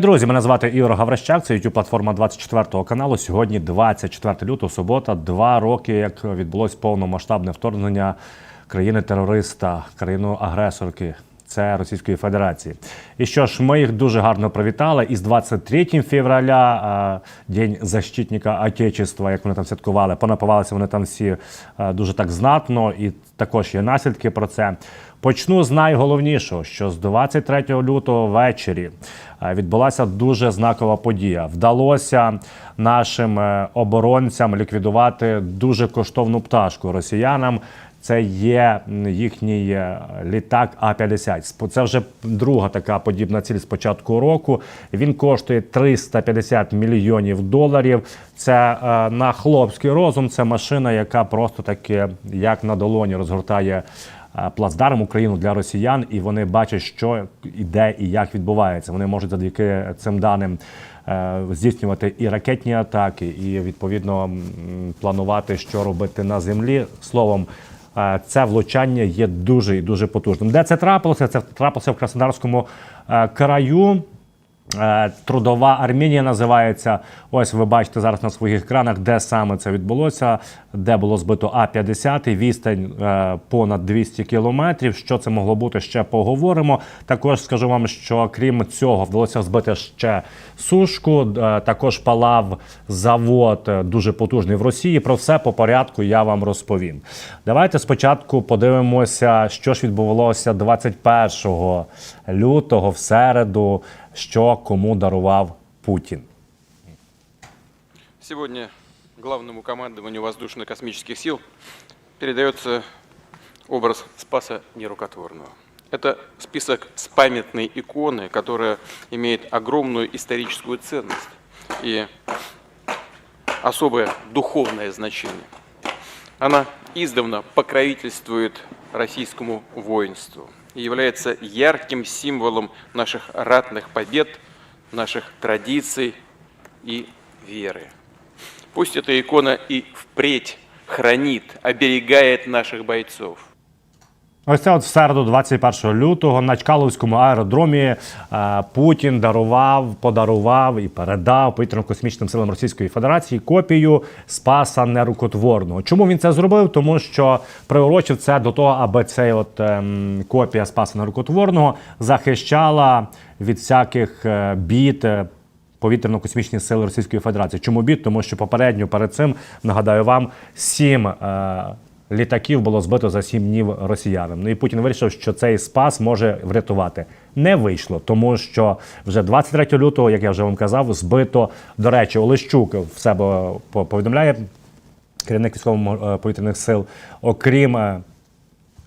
Друзі, мене звати Ігор Гаврищак, це youtube платформа 24 каналу. Сьогодні 24 лютого, субота, два роки, як відбулось повномасштабне вторгнення країни-терориста, країни-агресорки. Це Російської Федерації. І що ж, ми їх дуже гарно привітали. І з 23 февраля, День защитника Отечества, як вони там святкували, понапивалися вони там всі дуже так знатно, і також є наслідки про це. Почну з найголовнішого, що з 23 лютого ввечері відбулася дуже знакова подія. Вдалося нашим е, оборонцям ліквідувати дуже коштовну пташку росіянам. Це є їхній е, літак А-50. Це вже друга така подібна ціль з початку року. Він коштує 350 мільйонів доларів. Це е, на хлопський розум. Це машина, яка просто таки як на долоні розгортає е, плацдарм Україну для росіян, і вони бачать, що іде і як відбувається. Вони можуть завдяки цим даним е, здійснювати і ракетні атаки, і відповідно планувати, що робити на землі. Словом. е, Це влучання є дуже і дуже потужним. Де це трапилося? Це трапилося в Краснодарському е, краю. Е, Трудова Армінія називається. Ось ви бачите зараз на своїх екранах, де саме це відбулося, де було збито А-50, відстань е, понад 200 кілометрів. Що це могло бути, ще поговоримо. Також скажу вам, що крім цього, вдалося збити ще сушку. Е, Також палав завод дуже потужний в Росії. Про все по порядку я вам розповім. Давайте спочатку подивимося, що ж відбувалося 21 лютого в середу, що кому дарував Путін. Сегодня главному командованию воздушно-космических сил передается образ Спаса Нерукотворного. Это список с памятной иконы, которая имеет огромную историческую ценность и особое духовное значение. Она издавна покровительствует российскому воинству и является ярким символом наших ратных побед, наших традиций и веры. Пусть эта икона и впредь хранит, оберегает наших бойцов. Ось це от в середу, 21 лютого, на Чкаловському аеродромі е, Путін дарував, подарував і передав повітряно-космічним силам Російської Федерації копію Спаса Нерукотворного. Чому він це зробив? Тому що приурочив це до того, аби цей от ем, копія Спаса Нерукотворного захищала від всяких е, бід. е, Повітряно-космічні сили Російської Федерації. Чому бід? Тому що попередньо перед цим нагадаю вам сім літаків було збито за сім днів росіянам. Ну і Путін вирішив, що цей спас може врятувати. Не вийшло, тому що вже 23 лютого, як я вже вам казав, збито. До речі, Олещук в себе повідомляє керівник військово-повітряних сил, окрім. е,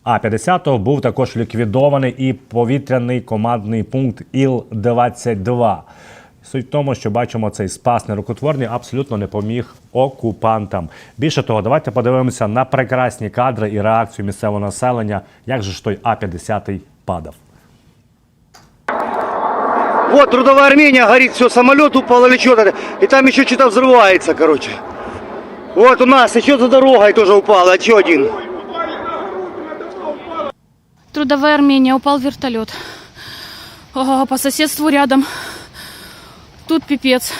а-50 був також ліквідований і повітряний командний пункт Іл-22. Суть в тому, що бачимо, цей спас нерукотворний абсолютно не поміг окупантам. Більше того, давайте подивимося на прекрасні кадри і реакцію місцевого населення, як же ж той А-50 падав. Вот трудовая Армения горит, все, самолет упал или что-то. И там еще что-то взрывается, короче. Вот у нас еще за дорогой тоже упало, еще один. Трудовая Армения, упал вертолет. Ага, по соседству рядом. Тут пипец.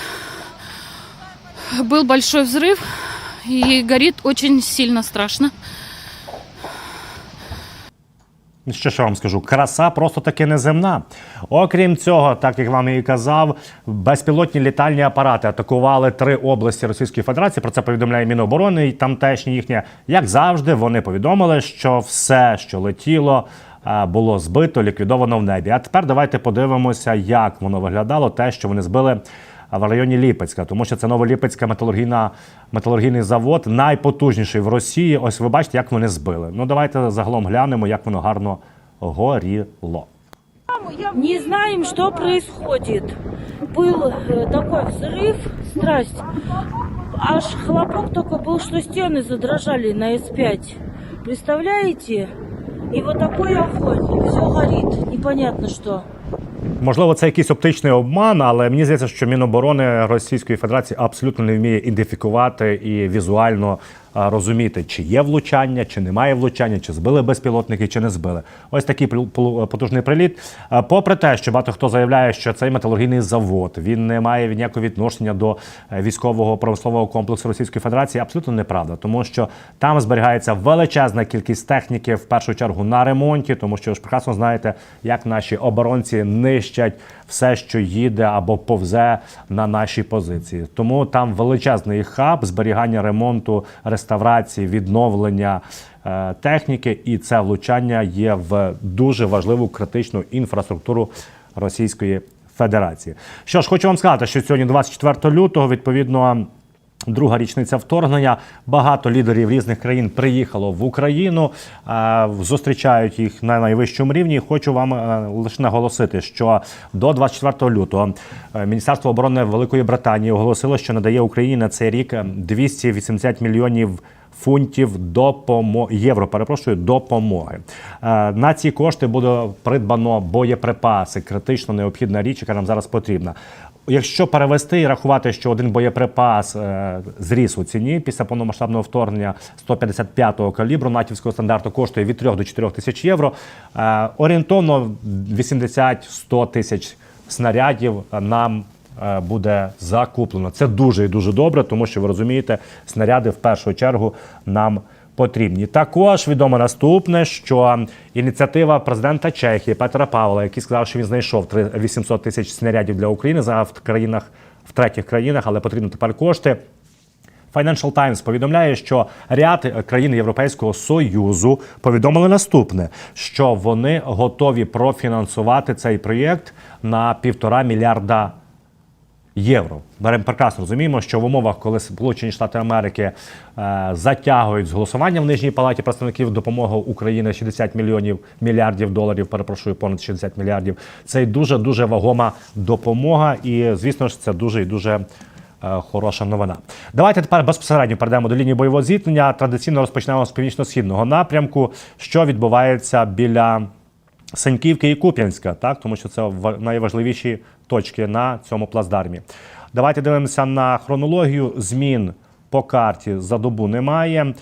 Был большой взрыв и горит очень сильно страшно. Ну, Що ж вам скажу, краса просто таки неземна. Окрім цього, так як вам і казав, безпілотні літальні апарати атакували три області Російської Федерації. Про це повідомляє Міноборони і тамтешні їхнє. Як завжди, вони повідомили, що все, що летіло, було збито, ліквідовано в небі. А тепер давайте подивимося, як воно виглядало, те, що вони збили. В районі Ліпецька, тому що це Новоліпецька металургійна металургійний завод, найпотужніший в Росії. Ось ви бачите, як вони збили. Ну давайте загалом глянемо, як воно гарно горіло. Не знаем, что происходит. Был э, такой взрыв, страсть. Аж хлопок только был, что стены задрожали на С5. Представляете? И вот такой огонь. Все горить, Непонятно что. Можливо, це якийсь оптичний обман, але мені здається, що Міноборони Російської Федерації абсолютно не вміє ідентифікувати і візуально розуміти, чи є влучання, чи немає влучання, чи збили безпілотники, чи не збили. Ось такий потужний приліт. Попри те, що багато хто заявляє, що цей металургійний завод він не має ніякого відношення до е, військового промислового комплексу Російської Федерації, абсолютно неправда, тому що там зберігається величезна кількість техніки, в першу чергу на ремонті, тому що ж прекрасно знаєте, як наші оборонці нищать все, що їде або повзе на наші позиції. Тому там величезний хаб зберігання ремонту, реставрації, відновлення е, техніки, і це влучання є в дуже важливу критичну інфраструктуру Російської Федерації. Що ж, хочу вам сказати, що сьогодні, 24 лютого, відповідно. Друга річниця вторгнення. Багато лідерів різних країн приїхало в Україну, е, зустрічають їх на найвищому рівні. Хочу вам е, лише наголосити, що до 24 лютого е, Міністерство оборони Великої Британії оголосило, що надає Україні на цей рік е, 280 мільйонів. Фунтів допомоги євро, перепрошую, допомоги. На ці кошти буде придбано боєприпаси, критично необхідна річ, яка нам зараз потрібна. Якщо перевести і рахувати, що один боєприпас е, зріс у ціні після повномасштабного вторгнення 155-го калібру натівського стандарту коштує від 3 до 4 тисяч євро, е, орієнтовно 80-100 тисяч снарядів нам е, буде закуплено. Це дуже і дуже добре, тому що ви розумієте, снаряди в першу чергу нам потрібні. Також відомо наступне, що ініціатива президента Чехії Петра Павла, який сказав, що він знайшов три- 800 тисяч снарядів для України за в країнах в третіх країнах, але потрібно тепер кошти. Financial Times повідомляє, що ряд країн Європейського союзу повідомили наступне: що вони готові профінансувати цей проєкт на півтора мільярда євро. Ми прекрасно розуміємо, що в умовах, коли Сполучені Штати Америки е, затягують з голосування в нижній палаті представників допомоги України 60 мільйонів мільярдів доларів, перепрошую, понад 60 мільярдів. Це дуже дуже вагома допомога, і звісно ж, це дуже і дуже. е, Хороша новина. Давайте тепер безпосередньо перейдемо до лінії бойового зіткнення. Традиційно розпочнемо з північно-східного напрямку, що відбувається біля Сеньківки і Куп'янська, так тому що це ва- найважливіші точки на цьому плацдармі. Давайте дивимося на хронологію. Змін по карті за добу немає.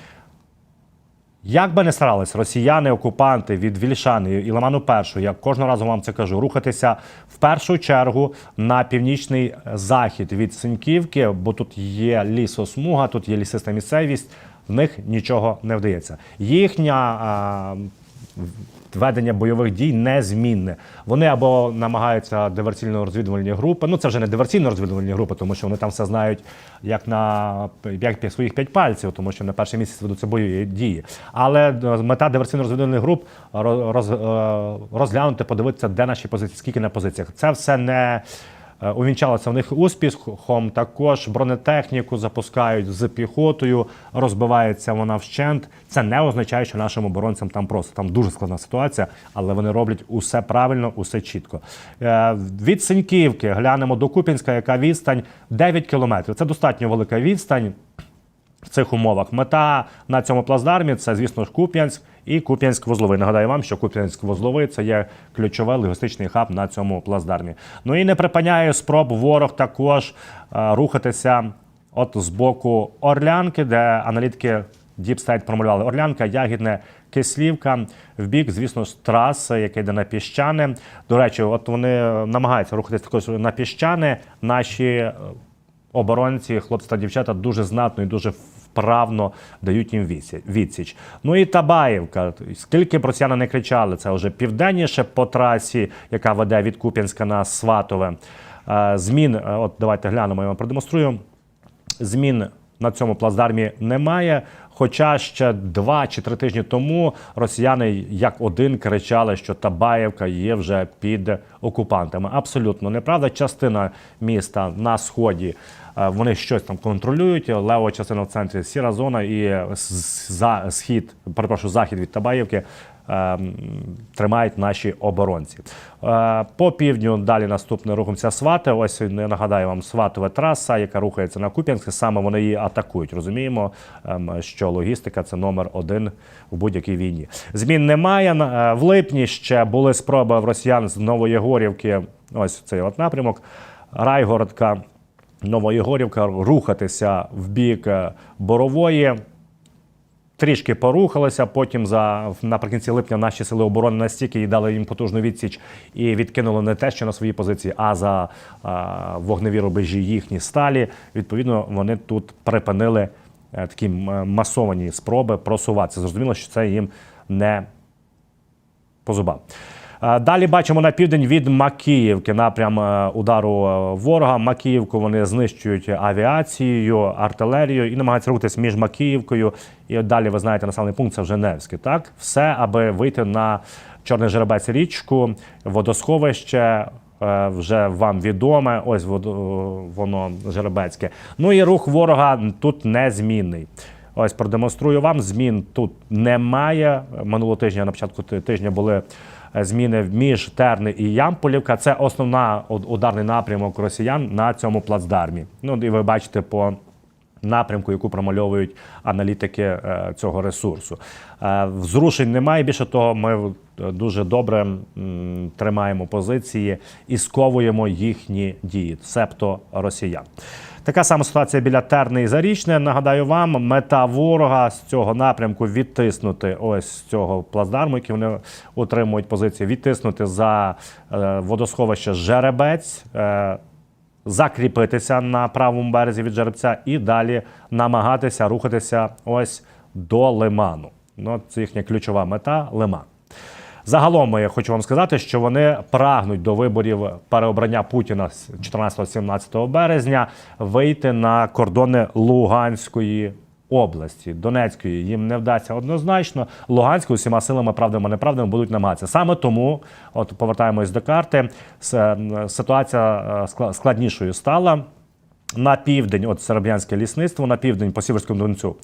Як би не старались росіяни, окупанти від Вільшани і Ламану Першого, я кожного разу вам це кажу, рухатися в першу чергу на північний захід від Синьківки, бо тут є лісосмуга, тут є лісиста місцевість. В них нічого не вдається. Їхня а, ведення бойових дій незмінне. Вони або намагаються диверсійно-розвідувальні групи. Ну це вже не диверсійно-розвідувальні групи, тому що вони там все знають як на як своїх п'ять пальців, тому що на перший місяць ведуться бойові дії. Але е, мета диверсійно-розвідувальних груп ро- роз, е, розглянути, подивитися, де наші позиції, скільки на позиціях. Це все не. Е, Увінчалося в них успіхом. Також бронетехніку запускають з піхотою, розбивається вона вщент. Це не означає, що нашим оборонцям там просто там дуже складна ситуація, але вони роблять усе правильно, усе чітко. Е, Від Синьківки глянемо до Купінська, яка відстань 9 кілометрів. Це достатньо велика відстань в цих умовах. Мета на цьому плацдармі це, звісно ж, Куп'янськ і Куп'янськ-Вузловий. Нагадаю вам, що Куп'янськ-Вузловий це є ключовий логістичний хаб на цьому плацдармі. Ну і не припиняє спроб ворог також е, рухатися от з боку Орлянки, де аналітики State промалювали Орлянка, Ягідне, Кислівка, в бік, звісно ж, траси, яка йде на піщане. До речі, от вони намагаються рухатися також на піщане. Наші е, оборонці, хлопці та дівчата дуже знатно і дуже вправно дають їм відсіч. Ну і Табаївка. Скільки б росіяни не кричали, це вже південніше по трасі, яка веде від Куп'янська на Сватове. Е, Змін, е, от давайте глянемо, я вам продемонструю. Змін на цьому плацдармі немає. Хоча ще два чи три тижні тому росіяни як один кричали, що Табаєвка є вже під окупантами. Абсолютно неправда. Частина міста на сході вони щось там контролюють. Лева частина в центрі сіра зона і за схід, перепрошую, захід від Табаєвки. е, Тримають наші оборонці Е, по півдню. Далі наступне рухаємося Свати. Ось я нагадаю вам Сватова траса, яка рухається на Куп'янськ. Саме вони її атакують. Розуміємо, ем, що логістика це номер один в будь-якій війні. Змін немає. Е, В липні ще були спроби в росіян з Новоєгорівки. Ось цей от напрямок. Райгородка, Новоєгорівка рухатися в бік е, Борової. Трішки порухалися. Потім за наприкінці липня наші сили оборони настільки і дали їм потужну відсіч і відкинули не те, що на свої позиції, а за а, вогневі рубежі їхні сталі. Відповідно, вони тут припинили е, такі масовані спроби просуватися. Зрозуміло, що це їм не по зубам. Е, Далі бачимо на південь від Макіївки напрям е, удару е, ворога. Макіївку вони знищують авіацією, артилерією і намагаються рухатись між Макіївкою. І далі ви знаєте, населений пункт це вже Невський. Так, все, аби вийти на Чорний жеребець річку, водосховище. Вже вам відоме, ось воно жеребецьке. Ну і рух ворога тут незмінний. Ось продемонструю вам. Змін тут немає. Минулого тижня на початку тижня були зміни між Терни і Ямполівка. Це основна ударний напрямок росіян на цьому плацдармі. Ну і ви бачите по напрямку, яку промальовують аналітики е, цього ресурсу. Е, Зрушень немає. Більше того, ми е, дуже добре тримаємо позиції і сковуємо їхні дії, себто росіян. Така сама ситуація біля Терни і Зарічне. Нагадаю вам, мета ворога з цього напрямку відтиснути ось з цього плацдарму, який вони утримують позиції, відтиснути за е, водосховище Жеребець. е, закріпитися на правому березі від жеребця і далі намагатися рухатися ось до лиману. Ну, це їхня ключова мета лиман. Загалом я хочу вам сказати, що вони прагнуть до виборів переобрання Путіна з 14-17 березня вийти на кордони Луганської області, Донецької їм не вдасться однозначно. Луганську усіма силами, правдами, неправдами будуть намагатися. Саме тому, от повертаємось до карти, ситуація е, скла- складнішою стала. На південь, от Серебрянське лісництво, на південь по Сіверському Донцю,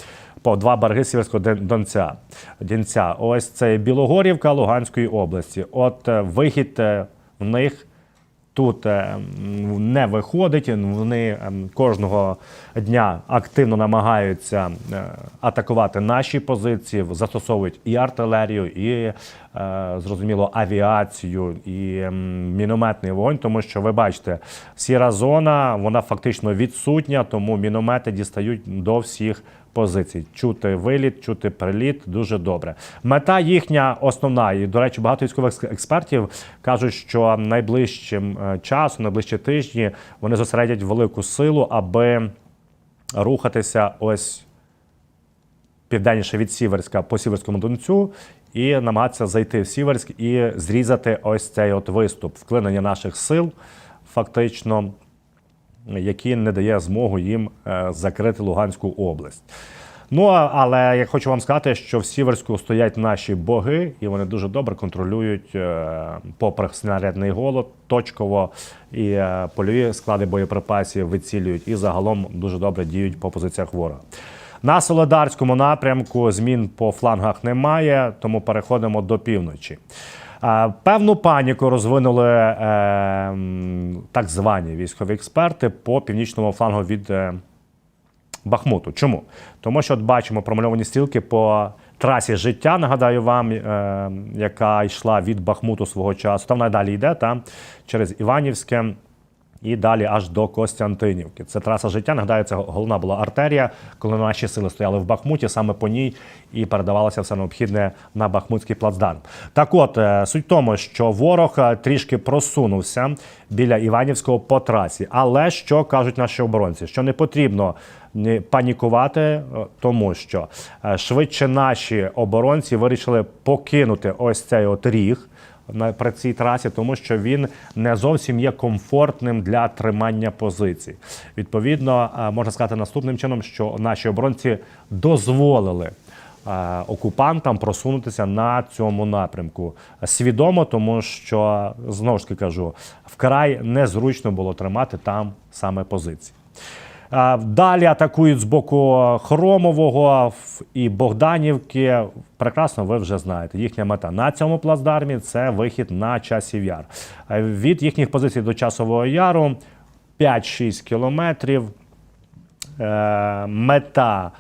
по два береги Сіверського Дон- Донця. Дінця. Ось це Білогорівка Луганської області. От е, вихід е, в них тут е, не виходить. Вони е, кожного дня активно намагаються е, атакувати наші позиції, застосовують і артилерію, і зрозуміло авіацію, і мінометний вогонь, тому що ви бачите, сіра зона вона фактично відсутня, тому міномети дістають до всіх. Позицій. Чути виліт, чути приліт дуже добре. Мета їхня основна, і до речі, багато військових експертів кажуть, що найближчим е, часом, найближчі тижні, вони зосередять велику силу, аби рухатися ось південніше від Сіверська по Сіверському Донцю і намагатися зайти в Сіверськ і зрізати ось цей от виступ, вклинення наших сил, фактично, який не дає змогу їм е, закрити Луганську область. Ну, але я хочу вам сказати, що в Сіверську стоять наші боги, і вони дуже добре контролюють, е, попри снарядний голод, точково і е, польові склади боєприпасів вицілюють і загалом дуже добре діють по позиціях ворога. На Солодарському напрямку змін по флангах немає, тому переходимо до півночі. Певну паніку розвинули е, так звані військові експерти по північному флангу від е, Бахмуту. Чому? Тому що от бачимо промальовані стрілки по трасі життя. Нагадаю вам, е, яка йшла від Бахмуту свого часу. Там надалі йде там через Іванівське. І далі аж до Костянтинівки. Це траса життя. Нагадаю, це головна була артерія, коли наші сили стояли в Бахмуті, саме по ній і передавалося все необхідне на Бахмутський плацдарм. Так от, е, суть в тому, що ворог е, трішки просунувся біля Іванівського по трасі. Але що кажуть наші оборонці? Що не потрібно ні панікувати, е, тому що швидше наші оборонці вирішили покинути ось цей от ріг на при цій трасі, тому що він не зовсім є комфортним для тримання позицій. Відповідно, е, можна сказати наступним чином, що наші оборонці дозволили. е, Окупантам просунутися на цьому напрямку свідомо, тому що знову ж таки кажу, вкрай незручно було тримати там саме позиції. Далі атакують з боку Хромового і Богданівки. Прекрасно, ви вже знаєте. Їхня мета на цьому плацдармі це вихід на часів яр. Від їхніх позицій до часового яру 5-6 кілометрів. Е, Мета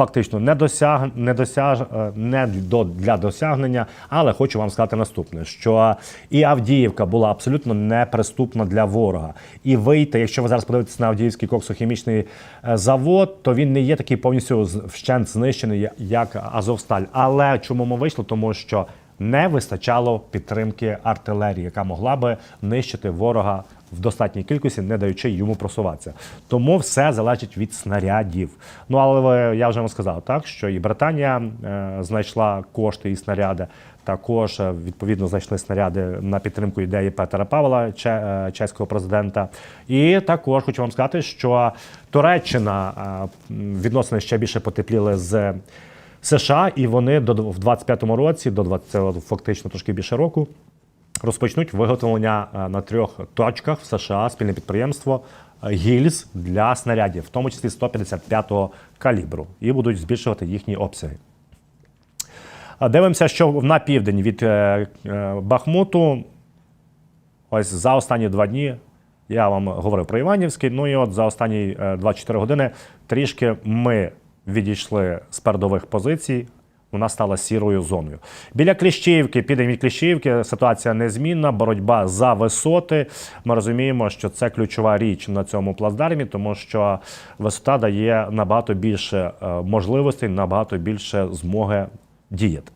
фактично не досяг, не досяг, е, не до для досягнення. Але хочу вам сказати наступне: що і Авдіївка була абсолютно неприступна для ворога. І вийти, якщо ви зараз подивитесь на Авдіївський коксохімічний е, завод, то він не є такий повністю вщент знищений, як Азовсталь. Але чому ми вийшли? Тому що не вистачало підтримки артилерії, яка могла би нищити ворога в достатній кількості, не даючи йому просуватися. Тому все залежить від снарядів. Ну але я вже вам сказав, так що і Британія е, знайшла кошти і снаряди. Також е, відповідно знайшли снаряди на підтримку ідеї Петера Павла, е, чеського президента. І також хочу вам сказати, що Туреччина відносини ще більше потепліли з США, і вони в 25-му році, до 20, фактично трошки більше року, розпочнуть виготовлення е, на трьох точках в США спільне підприємство е, гільз для снарядів, в тому числі 155-го калібру, і будуть збільшувати їхні обсяги. Дивимося, що на південь від е, Бахмуту. Ось за останні два дні я вам говорив про Іванівський. Ну і от за останні е, 24 години трішки ми відійшли з передових позицій. Вона стала сірою зоною. Біля Кліщівки, піде від Кліщівки, ситуація незмінна, боротьба за висоти. Ми розуміємо, що це ключова річ на цьому плацдармі, тому що висота дає набагато більше е, можливостей, набагато більше змоги діяти.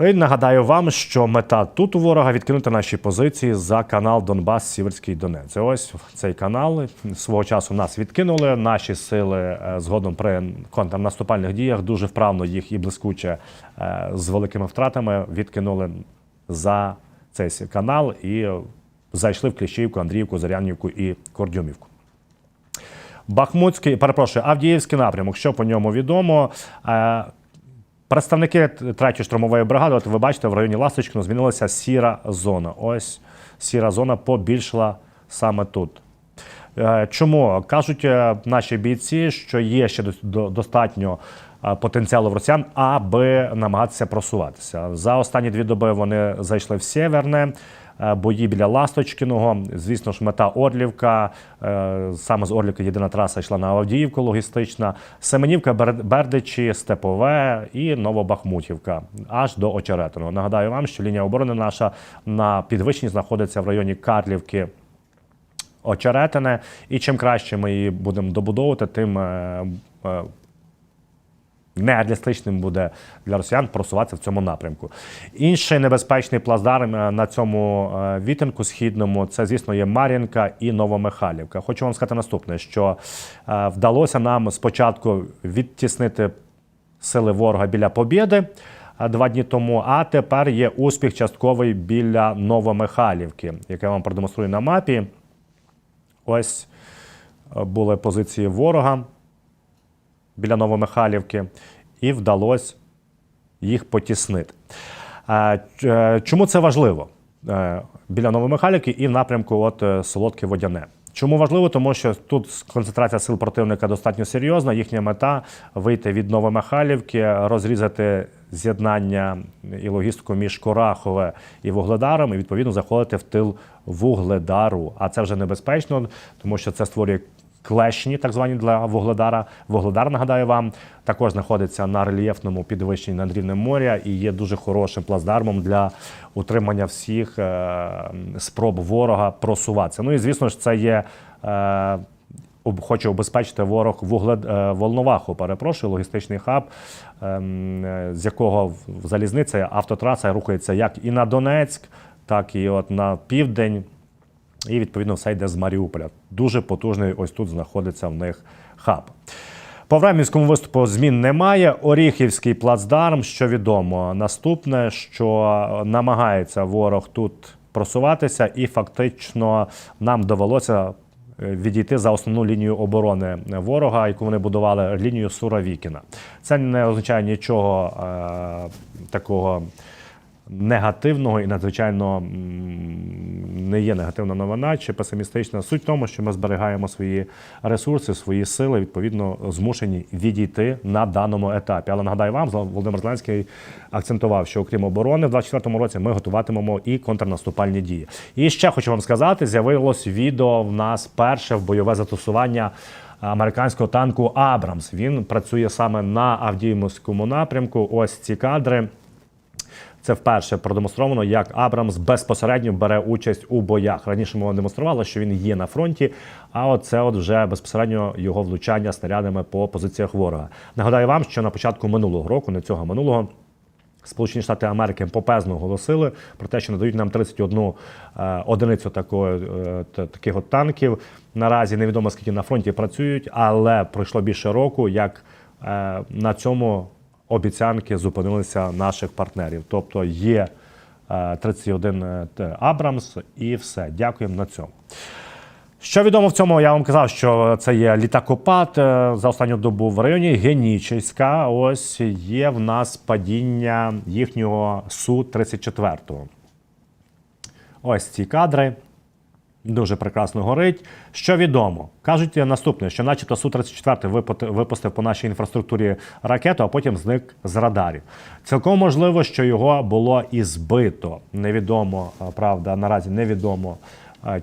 І нагадаю вам, що мета тут у ворога відкинути наші позиції за канал Донбас Сіверський Донець. Ось цей канал свого часу нас відкинули. Наші сили е, згодом при контрнаступальних діях дуже вправно їх і блискуче е, з великими втратами відкинули за цей канал і зайшли в Кліщівку, Андріївку, Зарянівку і Кордюмівку. Бахмутський, перепрошую, Авдіївський напрямок. Що по ньому відомо? Представники третьої штурмової бригади, от ви бачите, в районі Ласточкіно змінилася сіра зона. Ось сіра зона побільшила саме тут. Е, Чому кажуть е, наші бійці, що є ще до- до- достатньо е, потенціалу в росіян, аби намагатися просуватися. За останні дві доби вони зайшли в Сєверне. Е, Бої біля Ласточкіного, звісно ж, мета Орлівка. е, Саме з Орлівки єдина траса йшла на Авдіївку логістична, Семенівка, Бер- Бердичі, Степове і Новобахмутівка, аж до Очеретиного. Нагадаю вам, що лінія оборони наша на підвищенні знаходиться в районі Карлівки, очеретине. І чим краще ми її будемо добудовувати, тим е, нереалістичним буде для росіян просуватися в цьому напрямку. Інший небезпечний плацдарм е, на цьому е, відтинку східному це, звісно, є Мар'їнка і Новомихайлівка. Хочу вам сказати наступне: що е, вдалося нам спочатку відтіснити сили ворога біля Побєди два дні тому. А тепер є успіх частковий біля Новомихайлівки, яке я вам продемонструю на мапі. Ось були позиції ворога біля Новомихайлівки, і вдалося їх потіснити. Е, Чому це важливо? Е, Біля Новомихайлівки і в напрямку от е, Солодке Водяне. Чому важливо? Тому що тут концентрація сил противника достатньо серйозна. Їхня мета вийти від Новомихайлівки, розрізати з'єднання і логістику між Корахове і Вугледаром, і відповідно заходити в тил Вугледару. А це вже небезпечно, тому що це створює клешні, так звані для Вугледара. Вугледар, нагадаю вам, також знаходиться на рельєфному підвищенні над рівнем моря і є дуже хорошим плацдармом для утримання всіх е, спроб ворога просуватися. Ну і звісно ж, це є. Е, Хоче обезпечити ворог вугле, е, Волноваху, перепрошую, логістичний хаб, ем, з якого залізниця автотраса рухається як і на Донецьк, так і от на південь. І відповідно все йде з Маріуполя. Дуже потужний ось тут знаходиться в них хаб. По времінському виступу змін немає. Оріхівський плацдарм, що відомо. Наступне, що намагається ворог тут просуватися, і фактично нам довелося е, відійти за основну лінію оборони ворога, яку вони будували лінію Суровікіна. Це не означає нічого е, такого негативного і надзвичайно не є негативна новина чи песимістична. Суть в тому, що ми зберігаємо свої ресурси, свої сили, відповідно, змушені відійти на даному етапі. Але нагадаю вам, Володимир Зеленський акцентував, що окрім оборони, в 2024 році ми готуватимемо і контрнаступальні дії. І ще хочу вам сказати: з'явилось відео в нас перше в бойове застосування американського танку Абрамс. Він працює саме на Авдіївському напрямку. Ось ці кадри. Це вперше продемонстровано, як Абрамс безпосередньо бере участь у боях. Раніше ми демонстрували, що він є на фронті, а от це от вже безпосередньо його влучання снарядами по позиціях ворога. Нагадаю вам, що на початку минулого року, не цього минулого. Сполучені Штати Америки попезно оголосили про те, що надають нам 31 е, одиницю такої, е, таких от танків. Наразі невідомо скільки на фронті працюють, але пройшло більше року, як е, на цьому обіцянки зупинилися наших партнерів. Тобто є е, 31 е, Абрамс і все. Дякуємо на цьому. Що відомо в цьому, я вам казав, що це є літакопад е, за останню добу в районі Генічеська. Ось є в нас падіння їхнього Су-34. Ось ці кадри. Дуже прекрасно горить. Що відомо? Кажуть наступне, що начебто Су-34 випути- випустив по нашій інфраструктурі ракету, а потім зник з радарів. Цілком можливо, що його було і збито. Невідомо, правда, наразі невідомо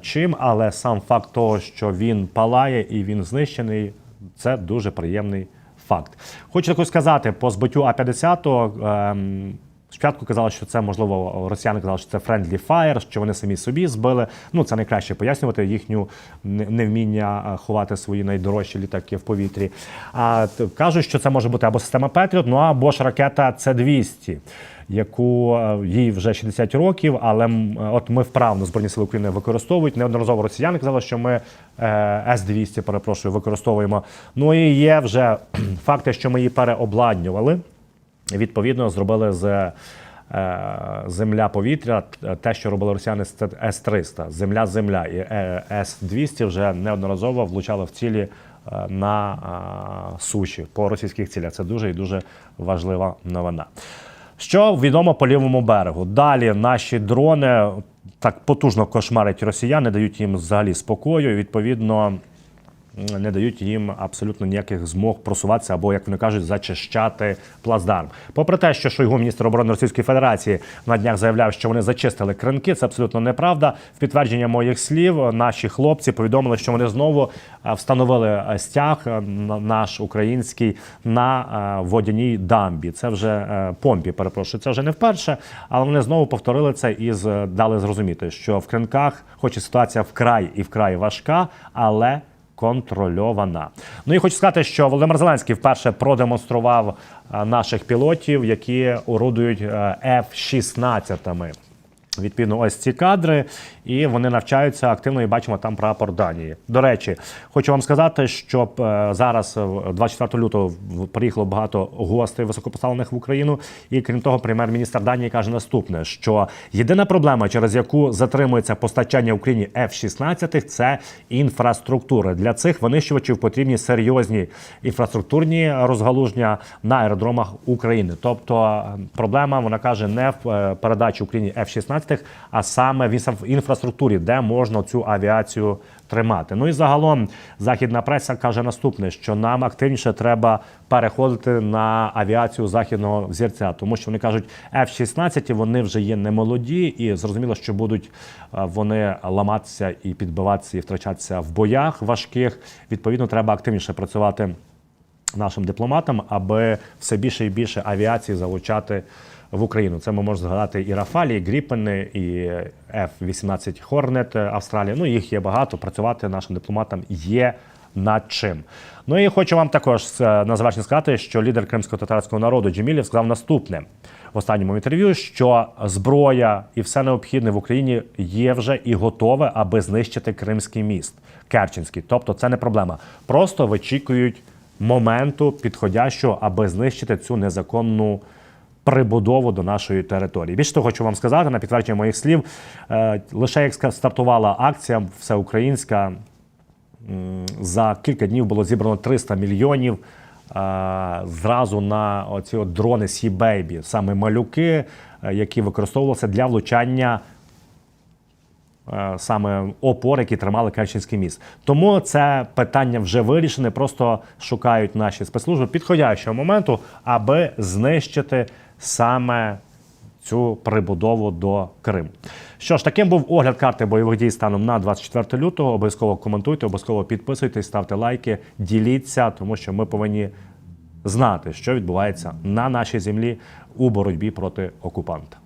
чим, але сам факт того, що він палає і він знищений, це дуже приємний факт. Хочу також сказати, по збиттю А-50 ем, Спочатку казали, що це можливо росіяни казали, що це friendly fire, що вони самі собі збили. Ну це найкраще пояснювати їхню невміння ховати свої найдорожчі літаки в повітрі. А кажуть, що це може бути або система Петріот, ну або ж ракета С-200, яку е, їй вже 60 років, але от ми вправно збройні сили України використовують. Неодноразово росіяни казали, що ми е, С-200, перепрошую, використовуємо. Ну і є вже факти, що ми її переобладнювали. Відповідно, зробили з е, земля-повітря те, що робили росіяни з С-300. Земля-земля. І е, С-200 вже неодноразово влучало в цілі е, на е, суші по російських цілях. Це дуже і дуже важлива новина. Що відомо по лівому берегу? Далі наші дрони так потужно кошмарять росіян, не дають їм взагалі спокою. Відповідно, не дають їм абсолютно ніяких змог просуватися або, як вони кажуть, зачищати плацдарм. Попри те, що Шойгу, міністр оборони Російської Федерації, на днях заявляв, що вони зачистили кринки, це абсолютно неправда. В підтвердження моїх слів наші хлопці повідомили, що вони знову е, встановили е, стяг е, на- наш український на водяній дамбі. Це вже помпі, перепрошую. Це вже не вперше, але вони знову повторили це і дали зрозуміти, що в кринках, хоч і ситуація вкрай і вкрай важка, але контрольована. Ну і хочу сказати, що Володимир Зеленський вперше продемонстрував е, наших пілотів, які орудують е, F-16. Відповідно, ось ці кадри, і вони навчаються активно і бачимо там прапор Данії. До речі, хочу вам сказати, що е, зараз, е, 24 лютого, в- приїхало багато гостей високопоставлених в Україну. І крім того, прем'єр-міністр Данії каже наступне: що єдина проблема, через яку затримується постачання Україні F-16, це інфраструктура. Для цих винищувачів потрібні серйозні інфраструктурні розгалуження на аеродромах України. Тобто е, проблема, вона каже, не в е, передачі Україні F-16, а саме в інфра- інфраструктурі, де можна цю авіацію тримати. Ну і загалом західна преса каже наступне: що нам активніше треба переходити на авіацію західного взірця, тому що вони кажуть, F-16 вони вже є не молоді, і зрозуміло, що будуть е, вони ламатися і підбиватися і втрачатися в боях важких. Відповідно, треба активніше працювати нашим дипломатам, аби все більше і більше авіації залучати в Україну. Це ми можемо згадати і Рафалі, і Гріпени, і F-18 Хорнет Австралія. Ну їх є багато. Працювати нашим дипломатам є над чим. Ну і хочу вам також е, на завершення сказати, що лідер кримсько-татарського народу Джемілєв сказав наступне в останньому інтерв'ю, що зброя і все необхідне в Україні є вже і готове, аби знищити Кримський міст Керченський. Тобто це не проблема. Просто вичікують моменту підходящого, аби знищити цю незаконну прибудову до нашої території. Більше того, хочу вам сказати на підтвердження моїх слів, е, лише як стартувала акція всеукраїнська, за кілька днів було зібрано 300 мільйонів. е, Зразу на оці от дрони Baby, саме малюки, е, які використовувалися для влучання саме опор, які тримали Керченський міст. Тому це питання вже вирішене. Просто шукають наші спецслужби підходящого моменту, аби знищити саме цю прибудову до Криму. Що ж, таким був огляд карти бойових дій станом на 24 лютого. Обов'язково коментуйте, обов'язково підписуйтесь, ставте лайки, діліться, тому що ми повинні знати, що відбувається на нашій землі у боротьбі проти окупанта.